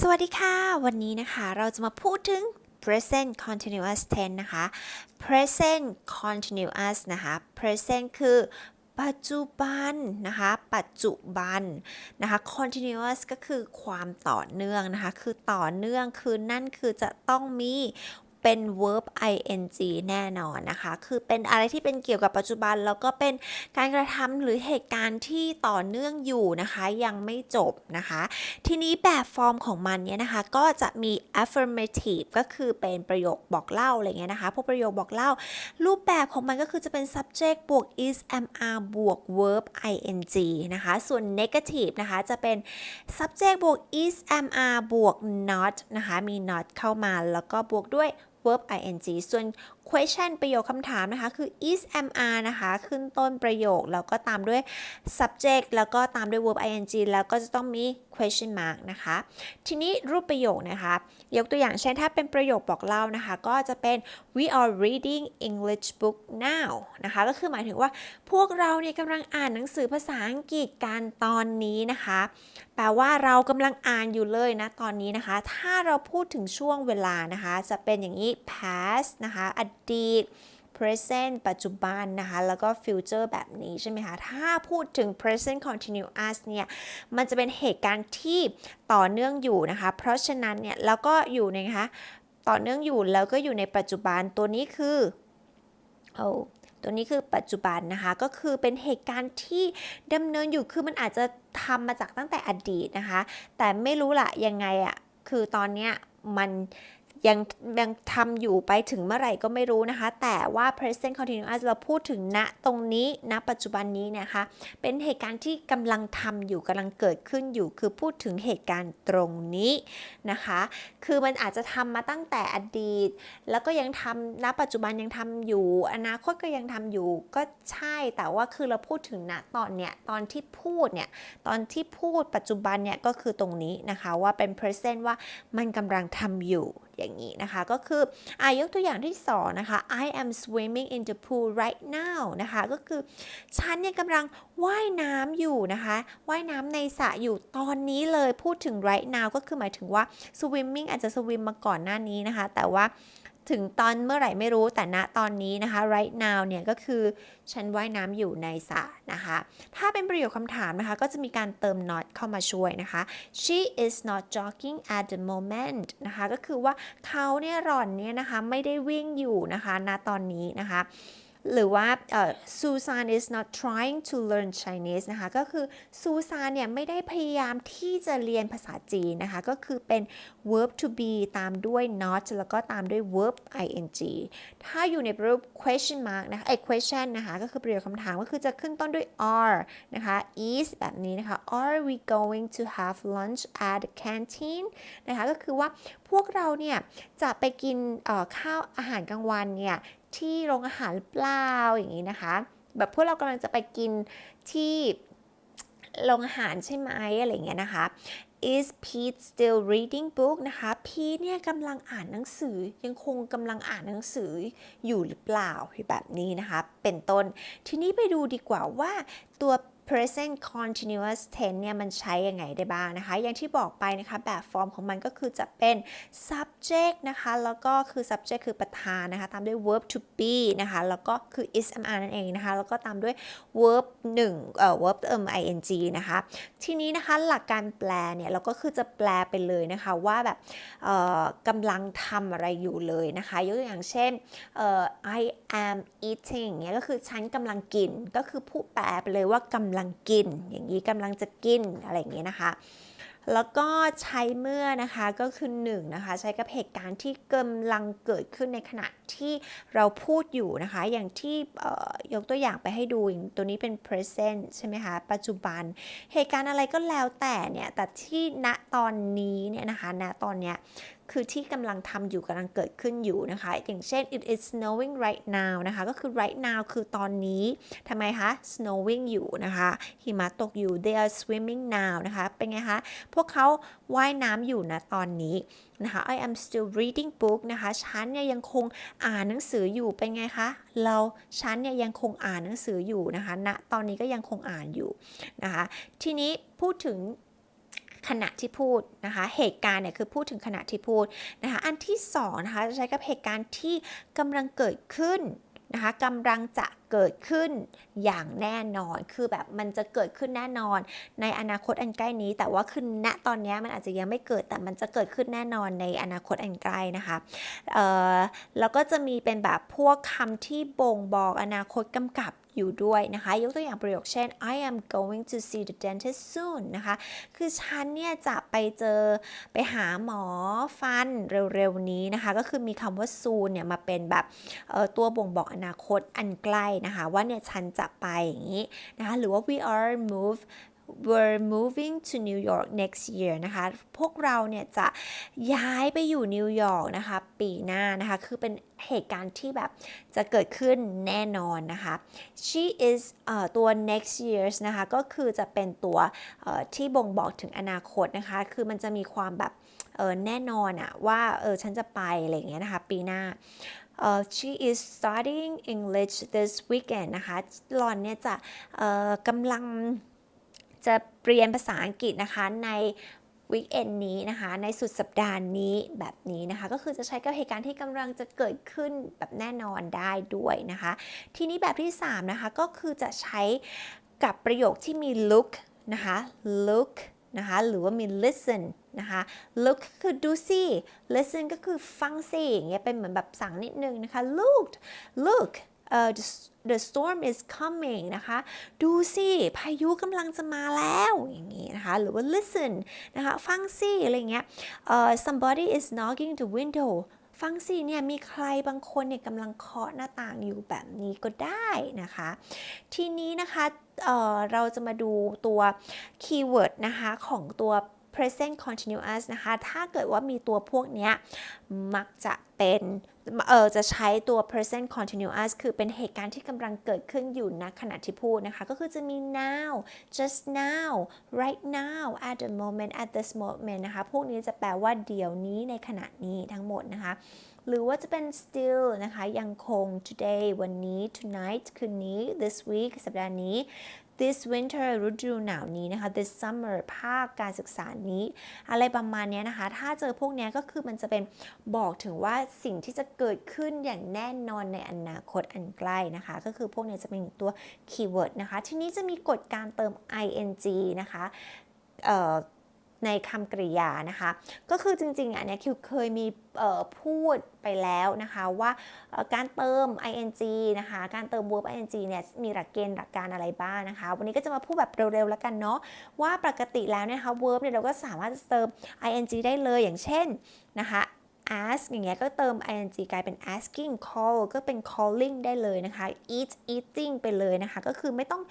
สวัสดีค่ะ วันนี้นะคะเราจะมาพูดถึง present continuous tense นะคะ present continuous นะคะ present คือปัจจุบันนะคะ ปัจจุบันนะคะ continuous ก็คือความต่อเนื่องนะคะ คือต่อเนื่องคือนั่นคือจะต้องมี เป็น verb ing แน่นอนนะคะ คือเป็นอะไรที่เป็นเกี่ยวกับปัจจุบัน แล้วก็เป็นการกระทำหรือเหตุการณ์ที่ต่อเนื่องอยู่นะคะ ยังไม่จบนะคะ ทีนี้แบบฟอร์มของมันเนี่ยนะคะ ก็จะมี affirmative ก็คือเป็นประโยคบอกเล่าอะไรเงี้ยนะคะ พวกประโยคบอกเล่า รูปแบบของมันก็คือจะเป็น subject บวก is am are บวก verb ing นะคะ ส่วน negative นะคะ จะเป็น subject บวก is am are บวก not นะคะ มี not เข้ามาแล้วก็บวกด้วย verb ing ส่วน question ประโยคคำถามนะคะ คือ is mr นะคะ ขึ้นต้นประโยค แล้วก็ตามด้วย subject แล้วก็ตามด้วย verb ing แล้วก็จะต้องมี question mark นะคะ ทีนี้รูปประโยคนะคะ ยกตัวอย่างเช่นถ้าเป็นประโยคบอกเล่านะคะ ก็จะเป็น we are reading English book now นะคะ ก็คือหมายถึงว่าพวกเราเนี่ยกำลังอ่านหนังสือภาษาอังกฤษกันตอนนี้นะคะ แปลว่าเรากำลังอ่านอยู่เลยนะตอนนี้นะคะ ถ้าเราพูดถึงช่วงเวลานะคะ จะเป็นอย่างนี้ past นะคะอดดีต present ปัจจุบันนะคะ แล้วก็ future แบบนี้ใช่ไหมคะ ถ้าพูดถึง present continuous เนี่ย มันจะเป็นเหตุการณ์ที่ต่อเนื่องอยู่นะคะ เพราะฉะนั้นเนี่ย แล้วก็อยู่ในะคะต่อเนื่องอยู่แล้วก็อยู่ในปัจจุบันตัวนี้คือโอ้ตัวนี้คือปัจจุบันนะคะ ก็คือเป็นเหตุการณ์ที่ดำเนินอยู่คือมันอาจจะทำมาจากตั้งแต่อดีตนะคะ แต่ไม่รู้ละยังไงอะคือตอนเนี้ยมัน ยังยังทำอยู่ไปถึงเมื่อไหร่ก็ไม่รู้นะคะ แต่ว่า present continuous เราพูดถึงณตรงนี้ณปัจจุบันนี้นยคะ เป็นเหตุการณ์ที่กำลังทำอยู่กำลังเกิดขึ้นอยู่ คือพูดถึงเหตุการณ์ตรงนี้นะคะ คือมันอาจจะทำมาตั้งแต่อดีต แล้วก็ยังทำณปัจจุบันยังทำอยู่ อนาคตก็ยังทำอยู่ก็ใช่แต่ว่าคือเราพูดถึงณตอนเนี้ยตอนที่พูดเนี่ยตอนที่พูดปัจจุบันเนี่ยก็คือตรงนี้นะคะว่าเป็น present ว่ามันกำลังทำอยู่อย่างนี้นะคะ ก็คืออายกตัวอย่างที่สองนะคะ I am swimming in the pool right now นะคะ ก็คือฉันเนี่ยกำลังว่ายน้ำอยู่นะคะ ว่ายน้ำในสระอยู่ตอนนี้เลยพูดถึง right now ก็คือหมายถึงว่า swimming อาจจะ swim มาก่อนหน้านี้นะคะ แต่ว่า ถึงตอนเมื่อไหร่ไม่รู้แต่ณตอนนี้นะคะ right now เนี่ยก็คือฉันว่ายน้ำอยู่ในสระนะคะ ถ้าเป็นประโยคคำถามนะคะ ก็จะมีการเติม not เข้ามาช่วยนะคะ she is not jogging at the moment นะคะ ก็คือว่าเขาเนี่ยหล่อนเนี่ยนะคะ ไม่ได้วิ่งอยู่นะคะ ณตอนนี้นะคะ หรือว่า Susan is not trying to learn Chinese นะคะ ก็คือซูซานเนี่ยไม่ได้พยายามที่จะเรียนภาษาจีนนะคะ ก็คือเป็น verb to be ตามด้วย not แล้วก็ตามด้วย verb ing ถ้าอยู่ในรูป question mark นะคะไอ question นะคะ ก็คือประโยคคำถามก็คือจะขึ้นต้นด้วย are นะคะ is แบบนี้นะคะ are we going to have lunch at the canteen นะคะ ก็คือว่าพวกเราเนี่ยจะไปกินข้าวอาหารกลางวันเนี่ย ที่โรงอาหารหรือเปล่าอย่างนี้นะคะ แบบพวกเรากำลังจะไปกินที่โรงอาหารใช่ไหมอะไรเงี้ยนะคะ is Pete still reading book นะคะ Pete เนี่ยกำลังอ่านหนังสือยังคงกำลังอ่านหนังสืออยู่หรือเปล่าแบบนี้นะคะ เป็นต้น ทีนี้ไปดูดีกว่าว่าตัว present continuous tense เนี่ยมันใช้ยังไงได้บ้างนะคะ อย่างที่บอกไปนะคะ แบบฟอร์มของมันก็คือจะเป็น subject นะคะ แล้วก็คือ subject คือประธานนะคะ ตามด้วย verb to be นะคะ แล้วก็คือ is am are นั่นเองนะคะ แล้วก็ตามด้วย verb 1เอ่อ verb เติม ing นะคะ ทีนี้นะคะหลักการแปลเนี่ย เราก็คือจะแปลไปเลยนะคะว่าแบบกำลังทำอะไรอยู่เลยนะคะ ยกตัวอย่างเช่น I am eating เนี่ยก็คือฉันกำลังกิน ก็คือผู้แปลไปเลยว่ากำลังกิน อย่างนี้กำลังจะกินอะไรอย่างนี้นะคะ แล้วก็ใช้เมื่อนะคะก็คือ1นนะคะใช้กับเหตุการณ์ที่กำลังเกิดขึ้นในขณะที่เราพูดอยู่นะคะ อย่างที่ยกตัวอย่างไปให้ดูอย่างตัวนี้เป็น present ใช่ไหมคะ ปัจจุบัน เหตุการณ์อะไรก็แล้วแต่เนี่ย แต่ที่ณตอนนี้เนี่ยนะคะณตอนเนี้ยคือที่กำลังทำอยู่กำลังเกิดขึ้นอยู่นะคะ อย่างเช่น it is snowing right now นะคะ ก็คือ right now คือตอนนี้ทำไมคะ snowing อยู่นะคะหิมะตกอยู่ they are swimming now นะคะ เป็นไงคะ พวกเขาว่ายน้ำอยู่นะตอนนี้นะคะ I am still reading book นะคะ ฉันเนี่ยยังคงอ่านหนังสืออยู่ เป็นไงคะ เรา ฉันเนี่ยยังคงอ่านหนังสืออยู่นะคะณตอนนี้ก็ยังคงอ่านอยู่นะคะ ทีนี้พูดถึง ขณะที่พูดนะคะ เหตุการณ์เนี่ยคือพูดถึงขณะที่พูดนะคะ อันที่สองนะคะจะใช้กับเหตุการณ์ที่กำลังเกิดขึ้นนะคะกำลังจะเกิดขึ้นอย่างแน่นอน คือแบบมันจะเกิดขึ้นแน่นอน ในอนาคตอันใกล้นี้ แต่ว่าคือณตอนนี้มันอาจจะยังไม่เกิด แต่มันจะเกิดขึ้นแน่นอนในอนาคตอันใกล้นะคะเอ่อแล้วก็จะมีเป็นแบบพวกคำที่บ่งบอกอนาคตกำกับ อยู่ด้วยนะคะ ยกตัวอย่างประโยคเช่น I am going to see the dentist soon นะคะ คือฉันเนี่ยจะไปเจอไปหาหมอฟันเร็วๆนี้นะคะ ก็คือมีคำว่า soon เนี่ยมาเป็นแบบตัวบ่งบอกอนาคตอันใกล้นะคะ ว่าเนี่ยฉันจะไปอย่างนี้นะคะ หรือว่า we are move we're moving to New York next year นะคะ พวกเราเนี่ยจะย้ายไปอยู่นิวยอร์กนะคะ ปีหน้านะคะ คือเป็นเหตุการณ์ที่แบบจะเกิดขึ้นแน่นอนนะคะ she is เอ่อตัว next years นะคะ ก็คือจะเป็นตัวเอ่อที่บ่งบอกถึงอนาคตนะคะ คือมันจะมีความแบบเออแน่นอนอะว่าเออฉันจะไปอะไรอย่างเงี้ยนะคะ ปีหน้า Uh, she is studying English this weekend นะคะหลอนเนี่ยจะเอ่อกำลัง จะเรียนภาษาอังกฤษนะคะในวีคเอนนี้นะคะ ในสุดสัปดาห์นี้แบบนี้นะคะ ก็คือจะใช้กับเหตุการณ์ที่กำลังจะเกิดขึ้นแบบแน่นอนได้ด้วยนะคะ ทีนี้แบบที่ 3 นะคะ ก็คือจะใช้กับประโยคที่มี look นะคะ look นะคะหรือว่ามี listen นะคะ look คือดูสิ listen ก็คือฟังสิอย่างเงี้ยเป็นเหมือนแบบสั่งนิดนึงนะคะ look look uh, the, the storm is coming นะคะ ดูสิ พายุกำลังจะมาแล้วอย่างงี้นะคะ หรือว่า listen นะคะ ฟังสิ อะไรเงี้ย uh, somebody is knocking the window ฟังสิเนี่ยมีใครบางคนเนี่ยกำลังเคาะหน้าต่างอยู่แบบนี้ก็ได้นะคะ ทีนี้นะคะเเราจะมาดูตัวคีย์เวิร์ดนะคะของตัว present continuous นะคะ ถ้าเกิดว่ามีตัวพวกเนี้ยมักจะเป็น เออจะใช้ตัว present continuous คือเป็นเหตุการณ์ที่กำลังเกิดขึ้นอยู่ณขณะที่พูดนะคะ ก็คือจะมี now just now right now at the moment at this moment นะคะ พวกนี้จะแปลว่าเดี๋ยวนี้ในขณะนี้ทั้งหมดนะคะ หรือว่าจะเป็น still นะคะ ยังคง today วันนี้ tonight คืนนี้ this week สัปดาห์นี้ this winter ฤดูหนาวนี้นะคะ this summer ภาคการศึกษานี้ อะไรประมาณนี้นะคะ ถ้าเจอพวกนี้ก็คือมันจะเป็นบอกถึงว่าสิ่งที่จะเกิดขึ้นอย่างแน่นอนในอนาคตอันใกล้นะคะ ก็คือพวกนี้จะเป็นตัวคีย์เวิร์ดนะคะ ทีนี้จะมีกฎการเติม ing นะคะ ในคำกริยานะคะ ก็คือจริงๆอันเนี้ยคิวเคยมีพูดไปแล้วนะคะว่าการเติม ing นะคะ การเติม verb ing เนี่ยมีหลักเกณฑ์หลักการอะไรบ้างนะคะ วันนี้ก็จะมาพูดแบบเร็วๆแล้วกันเนาะว่าปกติแล้วเนี่ยนะคะ verb เนี่ยเราก็สามารถเติม ing ได้เลยอย่างเช่นนะคะ ask อย่างเงี้ยก็เติม ing กลายเป็น asking call ก็เป็น calling ได้เลยนะคะ eat eating ไปเลยนะคะ ก็คือไม่ต้อง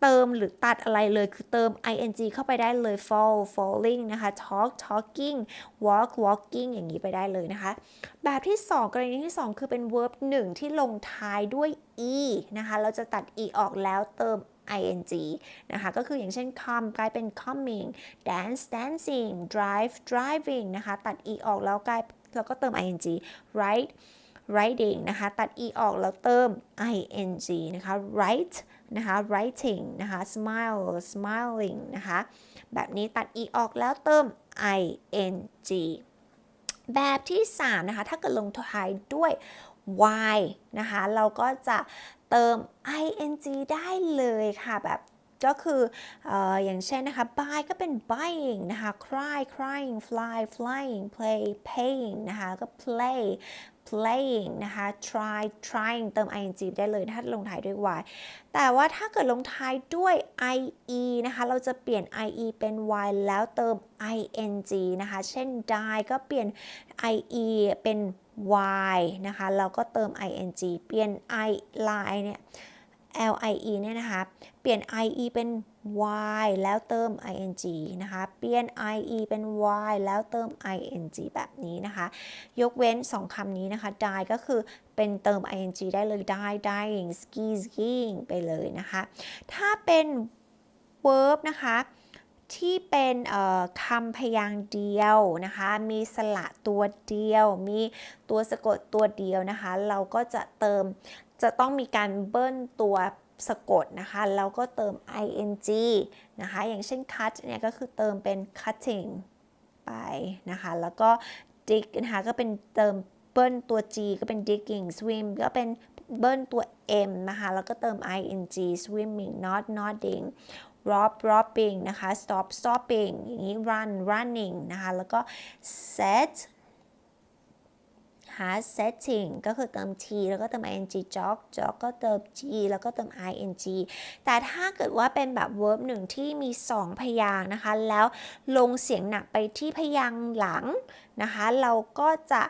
เติมหรือตัดอะไรเลยคือเติม ing เข้าไปได้เลย fall falling นะคะ talk talking walk walking อย่างนี้ไปได้เลยนะคะ แบบที่ 2 กรณีที่ 2 คือเป็น verb 1 ที่ลงท้ายด้วย e นะคะ เราจะตัด e ออกแล้วเติม ing นะคะ ก็คืออย่างเช่น come กลายเป็น coming dance dancing drive driving นะคะ ตัด e ออกแล้วกลายแล้วก็เติม ing write writing นะคะ ตัด e ออกแล้วเติม ing นะคะ write นะคะ writing นะคะ smile smiling นะคะ แบบนี้ตัด e ออกแล้วเติม ing แบบที่ 3 นะคะ ถ้าเกิดลงท้ายด้วย y นะคะ เราก็จะเติม ing ได้เลยค่ะ แบบก็คืออออย่างเช่นนะคะ buy ก็เป็น buying นะคะ cry crying fly flying play paying นะคะ ก็ play playing นะคะ try trying เติม ing ได้เลยถ้าลงท้ายด้วย y แต่ว่าถ้าเกิดลงท้ายด้วย ie นะคะ เราจะเปลี่ยน ie เป็น y แล้วเติม ing นะคะ เช่น die ก็เปลี่ยน ie เป็น y นะคะเราก็เติม ing เปลี่ยน i lie เนี่ย lie เนี่ยนะคะ เปลี่ยน ie เป็น y แล้วเติม ing นะคะ เปลี่ยน ie เป็น y แล้วเติม ing แบบนี้นะคะ ยกเว้น 2คำนี้นะคะ die ก็คือเป็นเติม ing ได้เลย die dying ski skiing ไปเลยนะคะ ถ้าเป็น verb นะคะที่เป็นคำพยางค์เดียวนะคะ มีสระตัวเดียว มีตัวสะกดตัวเดียวนะคะ เราก็จะเติม จะต้องมีการเบิ้ลตัวสะกดนะคะแล้วก็เติม ing นะคะอย่างเช่น cut เนี่ยก็คือเติมเป็น cutting ไปนะคะแล้วก็ dig นะคะก็เป็นเติมเบิ้ลตัว g ก็เป็น digging swim ก็เป็นเบิ้ลตัว m นะคะแล้วก็เติม ing swimming not nodding rob robbing นะคะ stop stopping อย่างนี้ run running นะคะแล้วก็ set หา setting ก็คือเติม t แล้วก็เติม ing jog jog ก็เติม g แล้วก็เติม ing แต่ถ้าเกิดว่าเป็นแบบ verb หนึ่งที่มี 2 พยางค์นะคะ แล้วลงเสียงหนักไปที่พยางค์หลังนะคะ เราก็จะ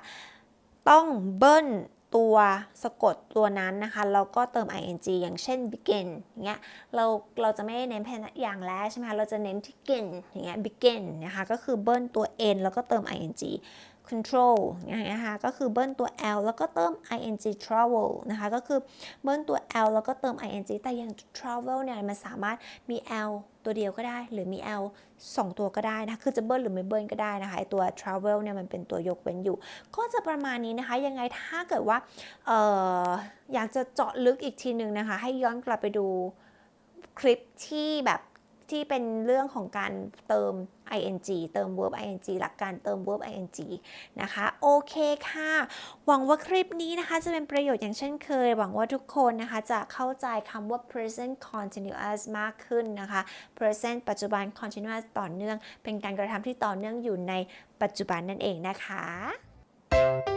ต้องเบิ้ลตัวสะกดตัวนั้นนะคะแล้วก็เติม ing อย่างเช่น begin อย่างเงี้ยเราเราจะไม่ได้เน้นพยางค์แรกใช่ไหมคะเราจะเน้นที่ begin อย่างเงี้ย begin นะคะ ก็คือเบิ้ลตัว n แล้วก็เติม ing control อย่างเงี้ยนะคะก็คือเบิ้ลตัว l แล้วก็เติม ing travel นะคะก็คือเบิ้ลตัว l แล้วก็เติม ing แต่อย่าง travel เนี่ยมันสามารถมี l ตัวเดียวก็ได้ หรือมี l 2 ตัวก็ได้นะคือจะเบิ้ลหรือไม่เบิ้ลก็ได้นะคะไอตัว travel เนี่ยมันเป็นตัวยกเว้นอยู่ ก็จะประมาณนี้นะคะ ยังไงถ้าเกิดว่าอออยากจะเจาะลึกอีกทีหนึ่งนะคะ ให้ย้อนกลับไปดูคลิปที่แบบ ที่เป็นเรื่องของการเติม ing เติม verb ing หลักการเติม verb ing นะคะโอเคค่ะ หวังว่าคลิปนี้นะคะจะเป็นประโยชน์อย่างเช่นเคย หวังว่าทุกคนนะคะจะเข้าใจคำว่า present continuous มากขึ้นนะคะ present ปัจจุบัน continuous ต่อเนื่อง เป็นการกระทำที่ต่อเนื่องอยู่ในปัจจุบันนั่นเองนะคะ